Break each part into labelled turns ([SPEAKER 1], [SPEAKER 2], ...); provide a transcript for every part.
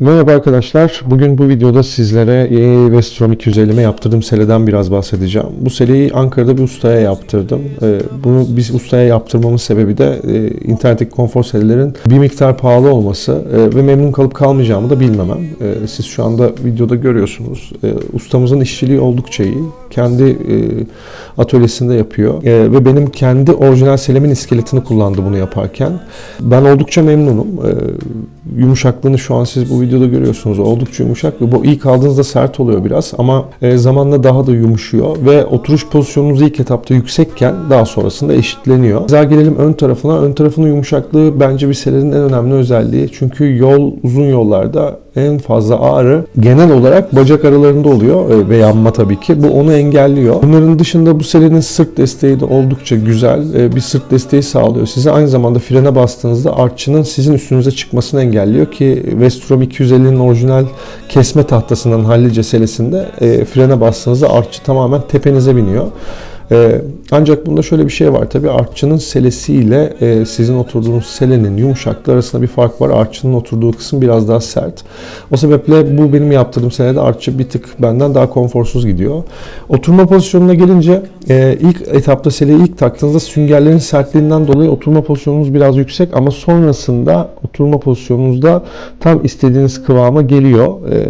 [SPEAKER 1] Merhaba arkadaşlar. Bugün bu videoda sizlere Vestrom 250'me yaptırdığım seleden biraz bahsedeceğim. Bu seleyi Ankara'da bir ustaya yaptırdım. Ee, Bunu biz ustaya yaptırmamın sebebi de e, internetteki konfor selelerin bir miktar pahalı olması e, ve memnun kalıp kalmayacağımı da bilmemem. E, Siz şu anda videoda görüyorsunuz. E, Ustamızın işçiliği oldukça iyi. Kendi e, atölyesinde yapıyor. E, Ve benim kendi orijinal selemin iskeletini kullandı bunu yaparken. Ben oldukça memnunum. E, Yumuşaklığını şu an siz bu videoda görüyorsunuz. Oldukça yumuşak ve bu ilk aldığınızda sert oluyor biraz ama e, zamanla daha da yumuşuyor ve oturuş pozisyonunuz ilk etapta yüksekken daha sonrasında eşitleniyor. Güzel gelelim ön tarafına. Ön tarafının yumuşaklığı bence bir selerin en önemli özelliği. Çünkü yol uzun yollarda en fazla ağrı genel olarak bacak aralarında oluyor e, ve yanma tabii ki. Bu onu engelliyor. Bunların dışında bu selenin sırt desteği de oldukça güzel. E, Bir sırt desteği sağlıyor size. Aynı zamanda frene bastığınızda artçının sizin üstünüze çıkmasını engelliyor ki Vestrom 250'nin orijinal kesme tahtasından hallice selesinde e, frene bastığınızda artçı tamamen tepenize biniyor. Ancak bunda şöyle bir şey var tabii artçının selesiyle e, sizin oturduğunuz selenin yumuşaklığı arasında bir fark var. Artçının oturduğu kısım biraz daha sert. O sebeple bu benim yaptırdığım selede artçı bir tık benden daha konforsuz gidiyor. Oturma pozisyonuna gelince e, ilk etapta seleyi ilk taktığınızda süngerlerin sertliğinden dolayı oturma pozisyonunuz biraz yüksek ama sonrasında oturma pozisyonunuzda tam istediğiniz kıvama geliyor. E,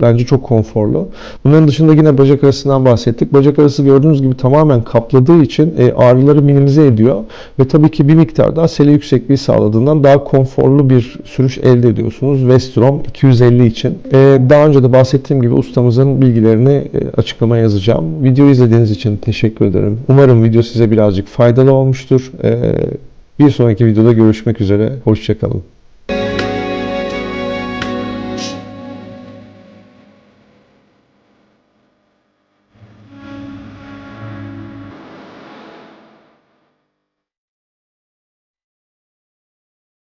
[SPEAKER 1] bence çok konforlu. Bunların dışında yine bacak arasından bahsettik. Bacak arası gördüğünüz gibi tamamen kapladığı için e, ağrıları minimize ediyor ve tabii ki bir miktar daha sele yüksekliği sağladığından daha konforlu bir sürüş elde ediyorsunuz Vestrom 250 için. E, daha önce de bahsettiğim gibi ustamızın bilgilerini e, açıklamaya yazacağım. Videoyu izlediğiniz için teşekkür ederim. Umarım video size birazcık faydalı olmuştur. E, bir sonraki videoda görüşmek üzere. Hoşçakalın.